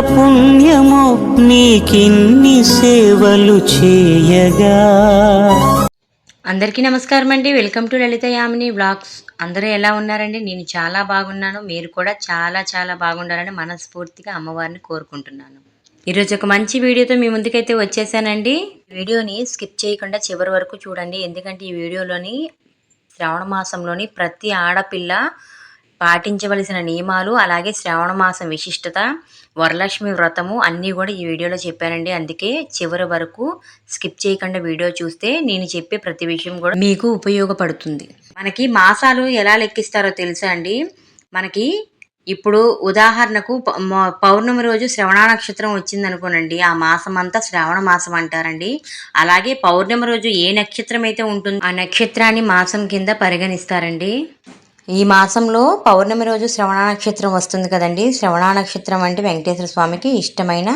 పుణ్యము నీకిన్ని సేవలు చేయగా. అందరికీ నమస్కారం అండి welcome to Lalitha Yamini blogs అందరూ ఎలా ఉన్నారండి? నేను చాలా బాగున్నాను. మీరు కూడా చాలా చాలా బాగుండాలని మనస్ఫూర్తిగా అమ్మవారిని కోరుకుంటున్నాను. ఈరోజు ఒక మంచి వీడియోతో మీ ముందుకైతే వచ్చేసానండి. వీడియోని స్కిప్ చేయకుండా చివరి వరకు చూడండి. ఎందుకంటే ఈ వీడియోలోని శ్రావణ మాసంలోని ప్రతి ఆడపిల్ల పాటించవలసిన నియమాలు అలాగే శ్రావణ మాసం విశిష్టత వరలక్ష్మి వ్రతము అన్నీ కూడా ఈ వీడియోలో చెప్పానండి. అందుకే చివరి వరకు స్కిప్ చేయకుండా వీడియో చూస్తే నేను చెప్పే ప్రతి విషయం కూడా మీకు ఉపయోగపడుతుంది. మనకి మాసాలు ఎలా లెక్కిస్తారో తెలుసా అండి? మనకి ఇప్పుడు ఉదాహరణకు పౌర్ణమి రోజు శ్రవణ నక్షత్రం వచ్చింది అనుకోనండి ఆ మాసం అంతా శ్రావణ మాసం అంటారండి. అలాగే పౌర్ణమి రోజు ఏ నక్షత్రం అయితే ఉంటుందో ఆ నక్షత్రాన్ని మాసం కింద పరిగణిస్తారండి. ఈ మాసంలో పౌర్ణమి రోజు శ్రవణ నక్షత్రం వస్తుంది కదండి. శ్రవణ నక్షత్రం అంటే వెంకటేశ్వర స్వామికి ఇష్టమైన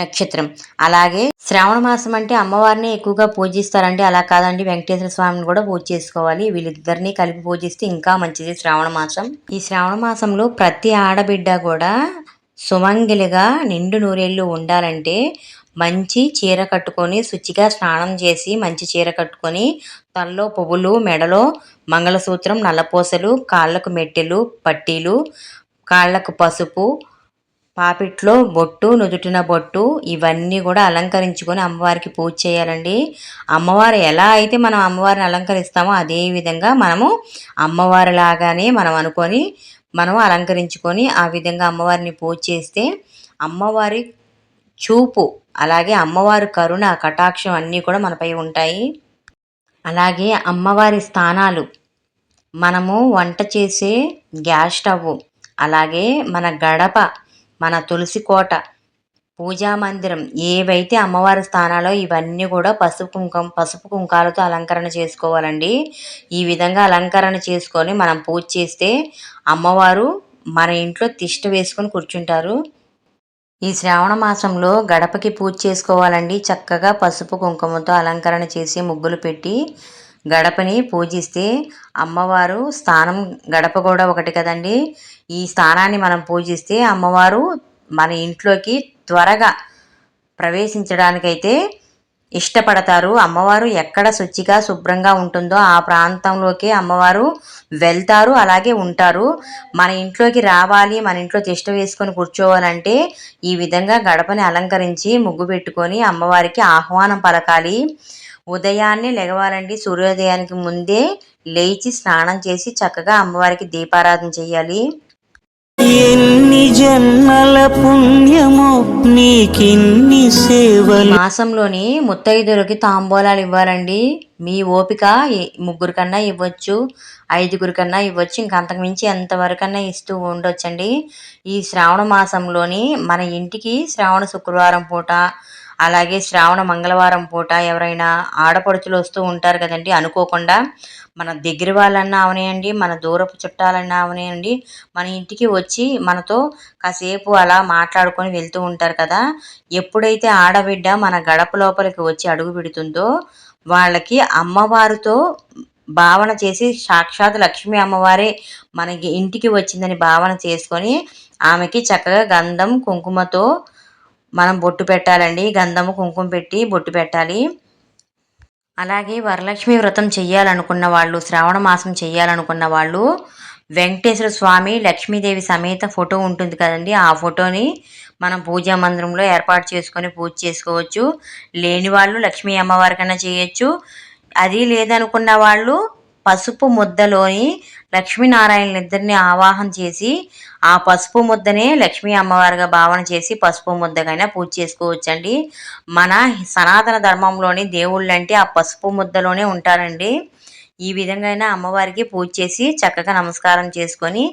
నక్షత్రం. అలాగే శ్రావణ మాసం అంటే అమ్మవారిని ఎక్కువగా పూజిస్తారండి. అలా కాదండి వెంకటేశ్వర స్వామిని కూడా పూజ చేసుకోవాలి. వీళ్ళిద్దరిని కలిపి పూజిస్తే ఇంకా మంచిది శ్రావణ మాసం. ఈ శ్రావణ మాసంలో ప్రతి ఆడబిడ్డ కూడా సుమంగిలిగా నిండు నూరేళ్ళు ఉండాలంటే మంచి చీర కట్టుకొని శుచిగా స్నానం చేసి మంచి చీర కట్టుకొని తలలో పువ్వులు మెడలో మంగళసూత్రం నల్లపూసలు కాళ్ళకు మెట్టెలు పట్టీలు కాళ్ళకు పసుపు పాపిట్లో బొట్టు నుదుటిన బొట్టు ఇవన్నీ కూడా అలంకరించుకొని అమ్మవారికి పూజ చేయాలండి. అమ్మవారు ఎలా అయితే మనం అమ్మవారిని అలంకరిస్తామో అదే విధంగా మనము అమ్మవారి లాగానే మనం అనుకొని మనం అలంకరించుకొని ఆ విధంగా అమ్మవారిని పూజ చేస్తే అమ్మవారి చూపు. అలాగే అమ్మవారి కరుణ కటాక్షం అన్నీ కూడా మనపై ఉంటాయి. అలాగే అమ్మవారి స్థానాలు. మనము వంట చేసే గ్యాస్ స్టవ్ అలాగే మన గడప మన తులసి కోట పూజా మందిరం ఏవైతే అమ్మవారి స్థానాలో ఇవన్నీ కూడా పసుపు కుంకం పసుపు కుంకాలతో అలంకరణ చేసుకోవాలండి. ఈ విధంగా అలంకరణ చేసుకొని మనం పూజ చేస్తే అమ్మవారు మన ఇంట్లో తిష్ట వేసుకొని కూర్చుంటారు. ఈ శ్రావణ మాసంలో గడపకి పూజ చేసుకోవాలండి. చక్కగా పసుపు కుంకుమతో అలంకరణ చేసి ముగ్గులు పెట్టి గడపని పూజిస్తే అమ్మవారు స్థానం గడప కూడా ఒకటి కదండి. ఈ స్థానాన్ని మనం పూజిస్తే అమ్మవారు మన ఇంట్లోకి త్వరగా ప్రవేశించడానికైతే ఇష్టపడతారు. అమ్మవారు ఎక్కడ శుచిగా శుభ్రంగా ఉంటుందో ఆ ప్రాంతంలోకి అమ్మవారు వెళ్తారు అలాగే ఉంటారు. మన ఇంట్లోకి రావాలి మన ఇంట్లో తిష్ట వేసుకొని కూర్చోవాలంటే ఈ విధంగా గడపని అలంకరించి ముగ్గు పెట్టుకొని అమ్మవారికి ఆహ్వానం పలకాలి. ఉదయాన్నే లెగవాలండి సూర్యోదయానికి ముందే లేచి స్నానం చేసి చక్కగా అమ్మవారికి దీపారాధన చేయాలి. ఎన్ని జన్మల పుణ్యము నీకిన్ని సేవలు. మాసంలోని ముత్తైదులకి తాంబూలాలు ఇవ్వాలండి. మీ ఓపిక ముగ్గురు కన్నా ఇవ్వచ్చు ఐదుగురు కన్నా ఇవ్వచ్చు ఇంకా ఎంతవరకన్నా ఇస్తూ ఉండొచ్చండి. ఈ శ్రావణ మాసంలోని మన ఇంటికి శ్రావణ శుక్రవారం పూట అలాగే శ్రావణ మంగళవారం పూట ఎవరైనా ఆడపడుచులు వస్తూ ఉంటారు కదండి అనుకోకుండా మన దగ్గర వాళ్ళన్నా అవనేయండి మన దూరపు చుట్టాలన్నా అవనేయండి మన ఇంటికి వచ్చి మనతో కాసేపు అలా మాట్లాడుకొని వెళ్తూ ఉంటారు కదా. ఎప్పుడైతే ఆడబిడ్డ మన గడప లోపలికి వచ్చి అడుగు పెడుతుందో వాళ్ళకి అమ్మవారితో భావన చేసి సాక్షాత్ లక్ష్మీ అమ్మవారే మనకి ఇంటికి వచ్చిందని భావన చేసుకొని ఆమెకి చక్కగా గంధం కుంకుమతో మనం బొట్టు పెట్టాలండి. గంధము కుంకుమ పెట్టి బొట్టు పెట్టాలి. అలాగే వరలక్ష్మి వ్రతం చేయాలనుకున్న వాళ్ళు శ్రావణ మాసం చేయాలనుకున్న వాళ్ళు వెంకటేశ్వర స్వామి లక్ష్మీదేవి సమేత ఫోటో ఉంటుంది కదండి. ఆ ఫోటోని మనం పూజా మందిరంలో ఏర్పాటు చేసుకొని పూజ చేసుకోవచ్చు. లేని వాళ్ళు లక్ష్మీ అమ్మవారికైనా చేయొచ్చు. అది లేదనుకున్న వాళ్ళు పసుపు ముద్దలోని లక్ష్మీనారాయణ ఇద్దరిని ఆవాహన చేసి ఆ పసుపు ముద్దనే లక్ష్మీ అమ్మవారిగా భావన చేసి పసుపు ముద్దకైనా పూజ చేసుకోవచ్చండి. మన సనాతన ధర్మంలోని దేవుళ్ళంటే ఆ పసుపు ముద్దలోనే ఉంటారండి. ఈ విధంగా అమ్మవారికి పూజ చేసి చక్కగా నమస్కారం చేసుకొని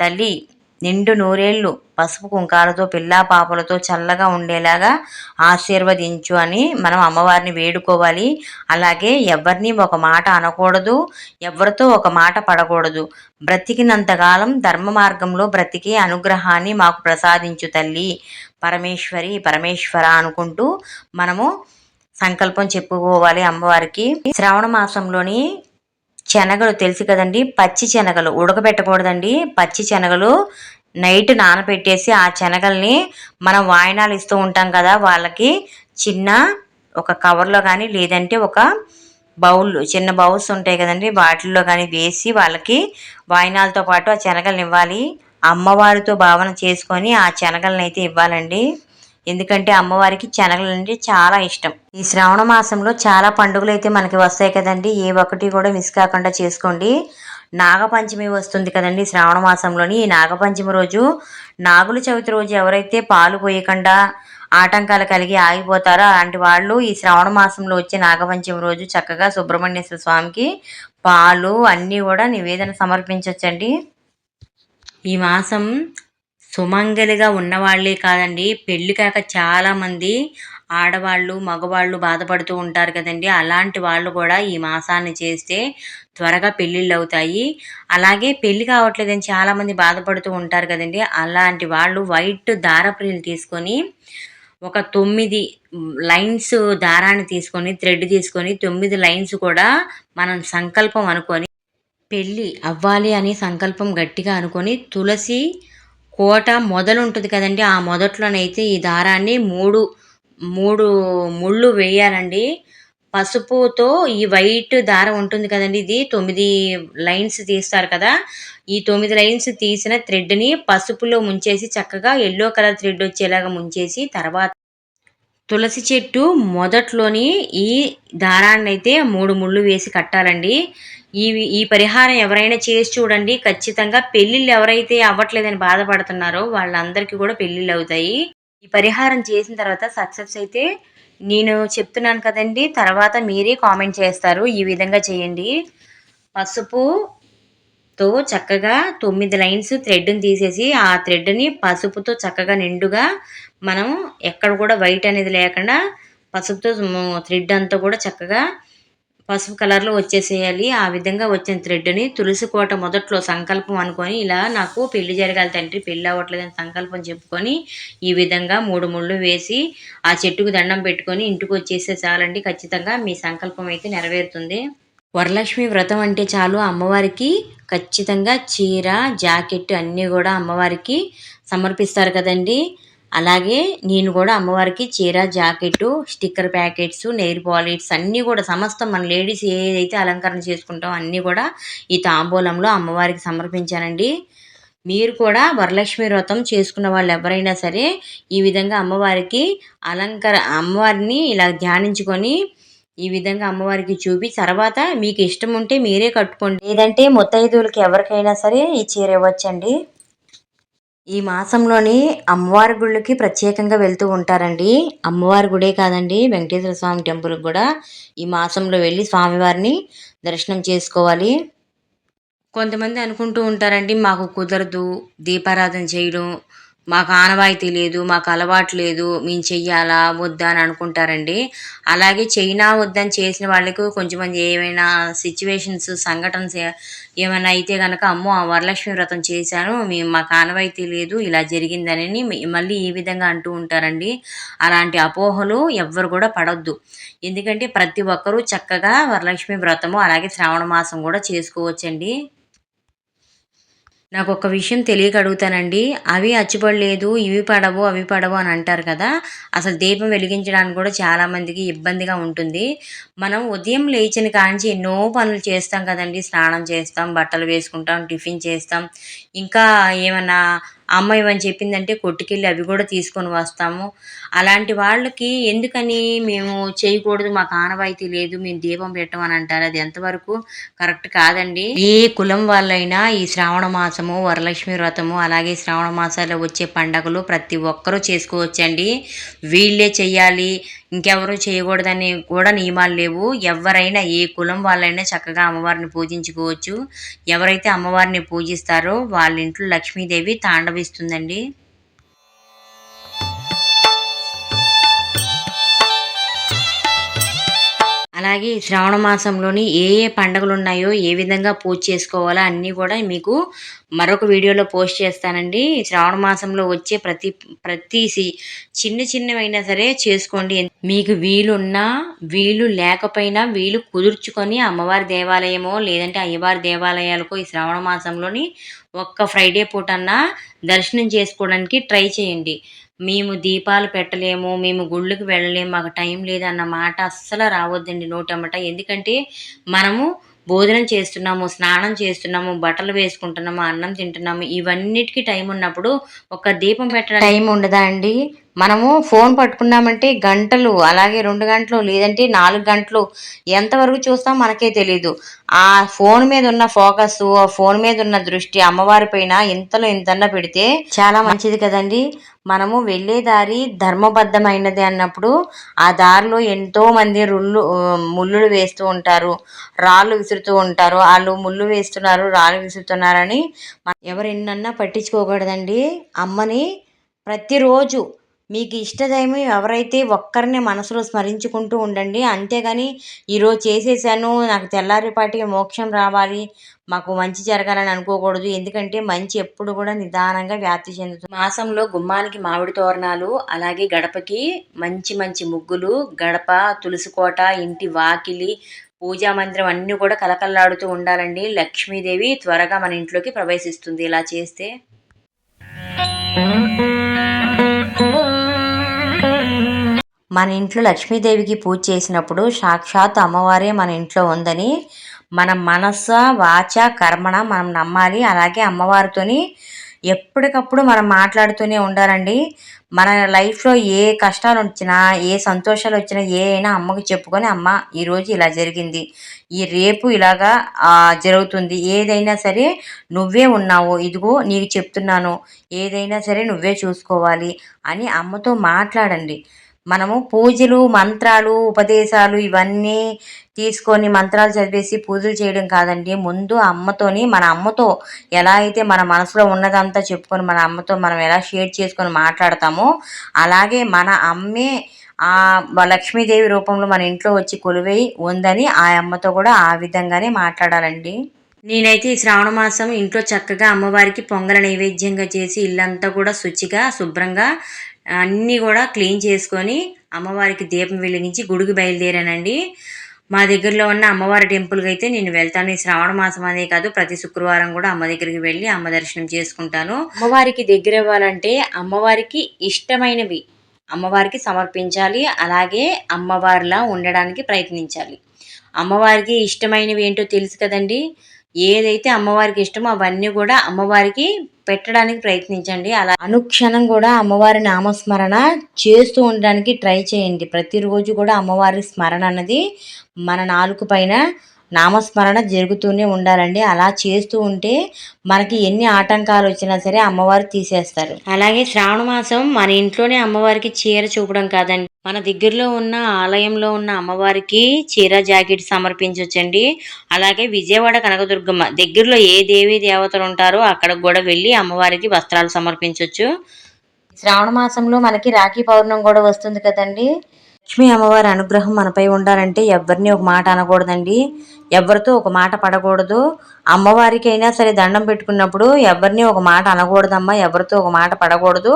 తల్లి నిండు నూరేళ్ళు పసుపు కుంకాలతో పిల్లా పాపలతో చల్లగా ఉండేలాగా ఆశీర్వదించు అని మనం అమ్మవారిని వేడుకోవాలి. అలాగే ఎవరిని ఒక మాట అనకూడదు ఎవరితో ఒక మాట పడకూడదు. బ్రతికినంతకాలం ధర్మ మార్గంలో బ్రతికే అనుగ్రహాన్ని మాకు ప్రసాదించు తల్లి. పరమేశ్వరి పరమేశ్వర అనుకుంటూ మనము సంకల్పం చెప్పుకోవాలి అమ్మవారికి. శ్రావణ మాసంలోని శనగలు తెలుసు కదండి. పచ్చి శనగలు ఉడకబెట్టకూడదండి. పచ్చి శనగలు నైట్ నానబెట్టేసి ఆ శనగల్ని మనం వాయినాలు ఇస్తూ ఉంటాం కదా వాళ్ళకి చిన్న ఒక కవర్లో కానీ లేదంటే ఒక బౌల్ చిన్న బౌల్స్ ఉంటాయి కదండి. వాటిల్లో కానీ వేసి వాళ్ళకి వాయినాలతో పాటు ఆ శనగలను ఇవ్వాలి. అమ్మవారితో భావన చేసుకొని ఆ శనగలను అయితే ఇవ్వాలండి. ఎందుకంటే అమ్మవారికి శనగలు అంటే చాలా ఇష్టం. ఈ శ్రావణ మాసంలో చాలా పండుగలు అయితే మనకి వస్తాయి కదండి. ఏ ఒక్కటి కూడా మిస్ కాకుండా చేసుకోండి. నాగపంచమి వస్తుంది కదండి శ్రావణ మాసంలోని. ఈ నాగపంచమి రోజు నాగుల చవితి రోజు ఎవరైతే పాలు పోయకుండా ఆటంకాలు కలిగి ఆగిపోతారో అలాంటి వాళ్ళు ఈ శ్రావణ మాసంలో వచ్చే నాగపంచమి రోజు చక్కగా సుబ్రహ్మణ్యేశ్వర స్వామికి పాలు అన్నీ కూడా నివేదన సమర్పించవచ్చండి ఈ మాసం సుమంగలిగా ఉన్నవాళ్ళే కాదండి. పెళ్ళి కాక చాలామంది ఆడవాళ్ళు మగవాళ్ళు బాధపడుతూ ఉంటారు కదండి. అలాంటి వాళ్ళు కూడా ఈ మాసాన్ని చేస్తే త్వరగా పెళ్ళిళ్ళు అవుతాయి. అలాగే పెళ్ళి కావట్లేదని చాలామంది బాధపడుతూ ఉంటారు కదండి. అలాంటి వాళ్ళు వైట్ దారప్రిలు తీసుకొని ఒక తొమ్మిది లైన్స్ దారాన్ని తీసుకొని థ్రెడ్ తీసుకొని తొమ్మిది లైన్స్ కూడా మనం సంకల్పం అనుకొని పెళ్ళి అవ్వాలి అని సంకల్పం గట్టిగా అనుకొని తులసి కోట మొదలు ఉంటుంది కదండి. ఆ మొదట్లోనైతే ఈ దారాన్ని మూడు మూడు ముళ్ళు వేయాలండి. పసుపుతో ఈ వైట్ దారం ఉంటుంది కదండి. ఇది తొమ్మిది లైన్స్ తీస్తారు కదా. ఈ తొమ్మిది లైన్స్ తీసిన థ్రెడ్ని పసుపులో ముంచేసి చక్కగా ఎల్లో కలర్ థ్రెడ్ వచ్చేలాగా ముంచేసి తర్వాత తులసి చెట్టు మొదట్లోని ఈ దారాన్ని అయితే మూడు ముళ్ళు వేసి కట్టాలండి. ఈ ఈ పరిహారం ఎవరైనా చేసి చూడండి. ఖచ్చితంగా పెళ్ళిళ్ళు ఎవరైతే అవ్వట్లేదని బాధపడుతున్నారో వాళ్ళందరికీ కూడా పెళ్ళిళ్ళు అవుతాయి. ఈ పరిహారం చేసిన తర్వాత సక్సెస్ అయితే నేను చెప్తున్నాను కదండి. తర్వాత మీరే కామెంట్ చేస్తారు. ఈ విధంగా చేయండి. పసుపుతో చక్కగా తొమ్మిది లైన్స్ థ్రెడ్ని తీసేసి ఆ థ్రెడ్ని పసుపుతో చక్కగా నిండుగా మనం ఎక్కడ కూడా వైట్ అనేది లేకుండా పసుపుతో థ్రెడ్ అంతా కూడా చక్కగా పసుపు కలర్లో వచ్చేసేయాలి. ఆ విధంగా వచ్చిన థ్రెడ్ని తులసి కోట మొదట్లో సంకల్పం అనుకొని ఇలా నాకు పెళ్ళి జరగాలి తండ్రి పెళ్ళి అవ్వట్లేదని సంకల్పం చెప్పుకొని ఈ విధంగా మూడు ముళ్ళు వేసి ఆ చెట్టుకు దండం పెట్టుకొని ఇంటికి వచ్చేస్తే చాలండి. ఖచ్చితంగా మీ సంకల్పం అయితే నెరవేరుతుంది. వరలక్ష్మి వ్రతం అంటే చాలు. అమ్మవారికి ఖచ్చితంగా చీర జాకెట్ అన్నీ కూడా అమ్మవారికి సమర్పిస్తారు కదండీ. అలాగే నేను కూడా అమ్మవారికి చీర jacket sticker packets nail polish అన్నీ కూడా సమస్తం మన లేడీస్ ఏదైతే అలంకరణ చేసుకుంటామో అన్నీ కూడా ఈ తాంబూలంలో అమ్మవారికి సమర్పించానండి. మీరు కూడా వరలక్ష్మి వ్రతం చేసుకున్న వాళ్ళు ఎవరైనా సరే ఈ విధంగా అమ్మవారికి అలంకర అమ్మవారిని ఇలా ధ్యానించుకొని ఈ విధంగా అమ్మవారికి చూపి తర్వాత మీకు ఇష్టం ఉంటే మీరే కట్టుకోండి. లేదంటే ముత్తైదువులకి ఎవరికైనా సరే ఈ చీర ఇవ్వచ్చండి. ఈ మాసంలోని అమ్మవారి గుళ్ళకి ప్రత్యేకంగా వెళ్తూ ఉంటారండి. అమ్మవారి గుడే కాదండి వెంకటేశ్వర స్వామి టెంపుల్కి కూడా ఈ మాసంలో వెళ్ళి స్వామివారిని దర్శనం చేసుకోవాలి. కొంతమంది అనుకుంటూ ఉంటారండి మాకు కుదరదు దీపారాధన చేయడం మాకు ఆనవాయితీ లేదు మాకు అలవాటు లేదు మేము చెయ్యాలా వద్దా అని అనుకుంటారండి. అలాగే చైనా వద్దని చేసిన వాళ్ళకు కొంచెమంది ఏమైనా సిచ్యువేషన్స్ సంఘటనస్ ఏమైనా అయితే కనుక అమ్మో ఆ వరలక్ష్మి వ్రతం చేశాను మేము మాకు ఆనవాయితీ లేదు ఇలా జరిగిందని మళ్ళీ ఈ విధంగా అంటూ ఉంటారండి. అలాంటి అపోహలు ఎవ్వరు కూడా పడొద్దు. ఎందుకంటే ప్రతి ఒక్కరూ చక్కగా వరలక్ష్మి వ్రతము అలాగే శ్రావణ మాసం కూడా చేసుకోవచ్చండి. నాకు ఒక విషయం తెలియక అడుగుతానండి అవి అచ్చిపడలేదు ఇవి పడవు అవి పడవు అని అంటారు కదా. అసలు దీపం వెలిగించడానికి కూడా చాలామందికి ఇబ్బందిగా ఉంటుంది. మనం ఉదయం లేచిన కాంచి ఎన్నో పనులు చేస్తాం కదండి. స్నానం చేస్తాం బట్టలు వేసుకుంటాం టిఫిన్ చేస్తాం. ఇంకా ఏమన్నా అమ్మ ఇవని చెప్పిందంటే కొట్టుకెళ్ళి అవి కూడా తీసుకొని వస్తాము. అలాంటి వాళ్ళకి ఎందుకని మేము చేయకూడదు మాకు ఆనవాయితీ లేదు మేము దీపం పెట్టమని అంటారు. అది ఎంతవరకు కరెక్ట్ కాదండి. ఏ కులం వాళ్ళైనా ఈ శ్రావణ మాసము వరలక్ష్మి వ్రతము అలాగే శ్రావణ మాసాల్లో వచ్చే పండగలు ప్రతి ఒక్కరూ చేసుకోవచ్చండి. వీళ్ళే చెయ్యాలి. ఇంకెవరూ చేయకూడదని కూడా నియమాలు లేవు. ఎవరైనా ఏ కులం వాళ్ళైనా చక్కగా అమ్మవారిని పూజించుకోవచ్చు. ఎవరైతే అమ్మవారిని పూజిస్తారో వాళ్ళ ఇంట్లో లక్ష్మీదేవి తాండవిస్తుందండి. అలాగే శ్రావణ మాసంలోని ఏ ఏ పండుగలు ఉన్నాయో ఏ విధంగా పూజ చేసుకోవాలో అన్నీ కూడా మీకు మరొక వీడియోలో పోస్ట్ చేస్తానండి. శ్రావణ మాసంలో వచ్చే ప్రతి ప్రతి చిన్న చిన్నవైనా సరే చేసుకోండి. మీకు వీలున్నా వీలు లేకపోయినా వీలు కుదుర్చుకొని అమ్మవారి దేవాలయమో లేదంటే అయ్యవారి దేవాలయాలకు ఈ శ్రావణ మాసంలోని ఒక్క ఫ్రైడే పూటన్నా దర్శనం చేసుకోవడానికి ట్రై చేయండి. మేము దీపాలు పెట్టలేము మేము గుళ్ళకి వెళ్ళలేము మాకు టైం లేదు అన్న మాట అస్సలు రావద్దండి నోటమాట ఎందుకంటే మనము భోజనం చేస్తున్నాము స్నానం చేస్తున్నాము బట్టలు వేసుకుంటున్నాము అన్నం తింటున్నాము ఇవన్నిటికీ టైం ఉన్నప్పుడు ఒక దీపం పెట్టడం టైం ఉండదా అండి? మనము ఫోన్ పట్టుకున్నామంటే గంటలు అలాగే రెండు గంటలు లేదంటే నాలుగు గంటలు ఎంతవరకు చూస్తాం మనకే తెలియదు ఆ ఫోన్ మీద ఉన్న ఫోకస్ ఆ ఫోన్ మీద ఉన్న దృష్టి అమ్మవారి పైన ఇంతలో ఇంతన్నా పెడితే చాలా మంచిది కదండి. మనము వెళ్ళే దారి ధర్మబద్ధమైనది అన్నప్పుడు ఆ దారిలో ఎంతో మంది రుళ్ళు ముళ్ళు వేస్తూ ఉంటారు రాళ్ళు విసురుతూ ఉంటారు. వాళ్ళు ముళ్ళు వేస్తున్నారు రాళ్ళు విసురుతున్నారని ఎవరెన్నన్నా పట్టించుకోకూడదండి. అమ్మని ప్రతిరోజు మీకు ఇష్టదైవం ఎవరైతే ఒక్కరిని మనసులో స్మరించుకుంటూ ఉండండి. అంతేగాని ఈరోజు చేసేసాను నాకు తెల్లారిపాటికి మోక్షం రావాలి మాకు మంచి జరగాలని అనుకోకూడదు. ఎందుకంటే మంచి ఎప్పుడు కూడా నిదానంగా వ్యాప్తి చెందుతుంది. మాసంలో గుమ్మానికి మామిడి తోరణాలు అలాగే గడపకి మంచి మంచి ముగ్గులు గడప తులసి కోట ఇంటి వాకిలి పూజా మందిరం అన్నీ కూడా కలకల్లాడుతూ ఉండాలండి. లక్ష్మీదేవి త్వరగా మన ఇంట్లోకి ప్రవేశిస్తుంది. ఇలా చేస్తే మన ఇంట్లో లక్ష్మీదేవికి పూజ చేసినప్పుడు సాక్షాత్ అమ్మవారే మన ఇంట్లో ఉందని మన మనస వాచ కర్మణ మనం నమ్మాలి. అలాగే అమ్మవారితోని ఎప్పటికప్పుడు మనం మాట్లాడుతూనే ఉండాలండి. మన లైఫ్లో ఏ కష్టాలు వచ్చినా ఏ సంతోషాలు వచ్చినా ఏ అయినా అమ్మకు చెప్పుకొని అమ్మ ఈరోజు ఇలా జరిగింది. ఈ రేపు ఇలాగా జరుగుతుంది. ఏదైనా సరే నువ్వే ఉన్నావు. ఇదిగో నీకు చెప్తున్నాను. ఏదైనా సరే నువ్వే చూసుకోవాలి అని అమ్మతో మాట్లాడండి. మనము పూజలు మంత్రాలు ఉపదేశాలు ఇవన్నీ తీసుకొని మంత్రాలు చదివేసి పూజలు చేయడం కాదండి. ముందు అమ్మతోని మన అమ్మతో ఎలా అయితే మన మనసులో ఉన్నదంతా చెప్పుకొని మన అమ్మతో మనం ఎలా షేర్ చేసుకొని మాట్లాడతామో అలాగే మన అమ్మే ఆ లక్ష్మీదేవి రూపంలో మన ఇంట్లో వచ్చి కొలువై ఉందని ఆ అమ్మతో కూడా ఆ విధంగానే మాట్లాడాలండి. నేనైతే ఈ శ్రావణ మాసం ఇంట్లో చక్కగా అమ్మవారికి పొంగల నైవేద్యంగా చేసి ఇల్లంతా కూడా శుచిగా శుభ్రంగా అన్నీ కూడా క్లీన్ చేసుకొని అమ్మవారికి దీపం వెలిగించి గుడికి బయలుదేరానండి. మా దగ్గరలో ఉన్న అమ్మవారి టెంపుల్కి అయితే నేను వెళ్తాను. ఈ శ్రావణ మాసం అనే కాదు ప్రతి శుక్రవారం కూడా అమ్మ దగ్గరికి వెళ్ళి అమ్మ దర్శనం చేసుకుంటాను. అమ్మవారికి దగ్గర అవ్వాలంటే అమ్మవారికి ఇష్టమైనవి అమ్మవారికి సమర్పించాలి. అలాగే అమ్మవారిలా ఉండడానికి ప్రయత్నించాలి. అమ్మవారికి ఇష్టమైనవి ఏంటో తెలుసు కదండి? ఏదైతే అమ్మవారికి ఇష్టమో అవన్నీ కూడా అమ్మవారికి పెట్టడానికి ప్రయత్నించండి. అలా అనుక్షణం కూడా అమ్మవారి నామస్మరణ చేస్తూ ఉండడానికి ట్రై చేయండి. ప్రతిరోజు కూడా అమ్మవారి స్మరణ అన్నది మన నాలుగు పైన నామస్మరణ జరుగుతూనే ఉండాలండి. అలా చేస్తూ ఉంటే మనకి ఎన్ని ఆటంకాలు వచ్చినా సరే అమ్మవారు తీసేస్తారు. అలాగే శ్రావణ మాసం మన ఇంట్లోనే అమ్మవారికి చీర చూపడం కాదండి. మన దగ్గరలో ఉన్న ఆలయంలో ఉన్న అమ్మవారికి చీర జాకెట్ సమర్పించవచ్చండి అలాగే విజయవాడ కనకదుర్గమ్మ దగ్గరలో ఏ దేవీ దేవతలు ఉంటారో అక్కడికి కూడా వెళ్ళి అమ్మవారికి వస్త్రాలు సమర్పించవచ్చు శ్రావణ మాసంలో మనకి రాఖీ పౌర్ణమి కూడా వస్తుంది కదండి. లక్ష్మీ అమ్మవారి అనుగ్రహం మనపై ఉండాలంటే ఎవరిని ఒక మాట అనకూడదండి. ఎవరితో ఒక మాట పడకూడదు. అమ్మవారికైనా సరే దండం పెట్టుకున్నప్పుడు ఎవరిని ఒక మాట అనకూడదమ్మా ఎవరితో ఒక మాట పడకూడదు.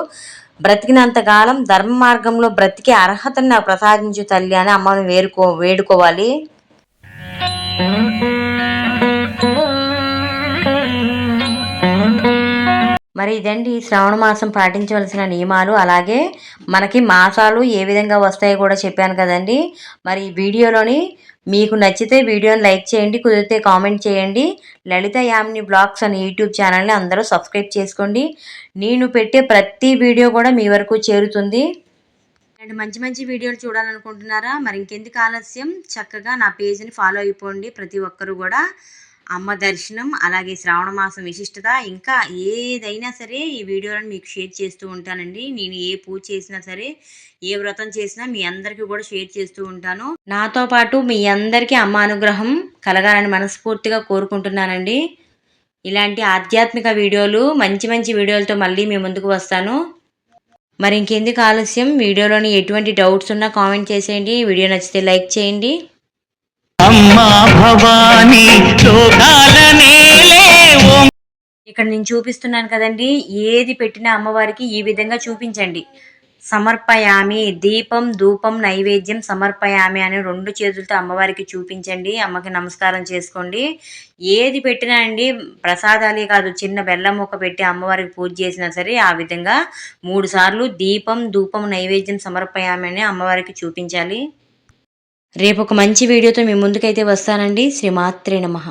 బ్రతికినంత కాలం ధర్మ మార్గంలో బ్రతికే అర్హతను నాకు ప్రసాదించు తల్లి అని అమ్మని వేరుకో వేడుకోవాలి. మరి ఇదండి శ్రావణ మాసం పాటించవలసిన నియమాలు. అలాగే మనకి మాసాలు ఏ విధంగా వస్తాయో కూడా చెప్పాను కదండి. మరి ఈ వీడియోలోని మీకు నచ్చితే వీడియోని లైక్ చేయండి కుదిరితే కామెంట్ చేయండి. లలిత యామిని బ్లాగ్స్ అనే యూట్యూబ్ ఛానల్ని అందరూ సబ్స్క్రైబ్ చేసుకోండి. నేను పెట్టే ప్రతి వీడియో కూడా మీ వరకు చేరుతుంది. అండ్ మంచి మంచి వీడియోలు చూడాలనుకుంటున్నారా? మరి ఇంకెందుకు ఆలస్యం? చక్కగా నా పేజ్ని ఫాలో అయిపోండి ప్రతి ఒక్కరు కూడా. అమ్మ దర్శనం అలాగే శ్రావణ మాసం విశిష్టత ఇంకా ఏదైనా సరే ఈ వీడియోలను మీకు షేర్ చేస్తూ ఉంటానండి. నేను ఏ పూజ చేసినా సరే ఏ వ్రతం చేసినా మీ అందరికీ కూడా షేర్ చేస్తూ ఉంటాను. నాతో పాటు మీ అందరికీ అమ్మ అనుగ్రహం కలగాలని మనస్ఫూర్తిగా కోరుకుంటున్నానండి. ఇలాంటి ఆధ్యాత్మిక వీడియోలు మంచి మంచి వీడియోలతో మళ్ళీ మీ ముందుకు వస్తాను. మరి ఇంకెందుకు ఆలస్యం? వీడియోలోని ఎటువంటి డౌట్స్ ఉన్నా కామెంట్ చేసేయండి. వీడియో నచ్చితే లైక్ చేయండి. అమ్మా భవానీ ఇక్కడ నేను చూపిస్తున్నాను కదండి ఏది పెట్టినా అమ్మవారికి ఈ విధంగా చూపించండి. సమర్పయామి దీపం ధూపం నైవేద్యం సమర్పయామి అని రెండు చేతులతో అమ్మవారికి చూపించండి అమ్మకి నమస్కారం చేసుకోండి. ఏది పెట్టినా అండి ప్రసాదాలే కాదు చిన్న బెల్లం ముక్క పెట్టి అమ్మవారికి పూజ చేసినా సరే ఆ విధంగా మూడు సార్లు దీపం ధూపం నైవేద్యం సమర్పయామి అని అమ్మవారికి చూపించాలి. రేపు ఒక మంచి వీడియోతో మీ ముందుకైతే వస్తానండి. శ్రీమాత్రే నమః.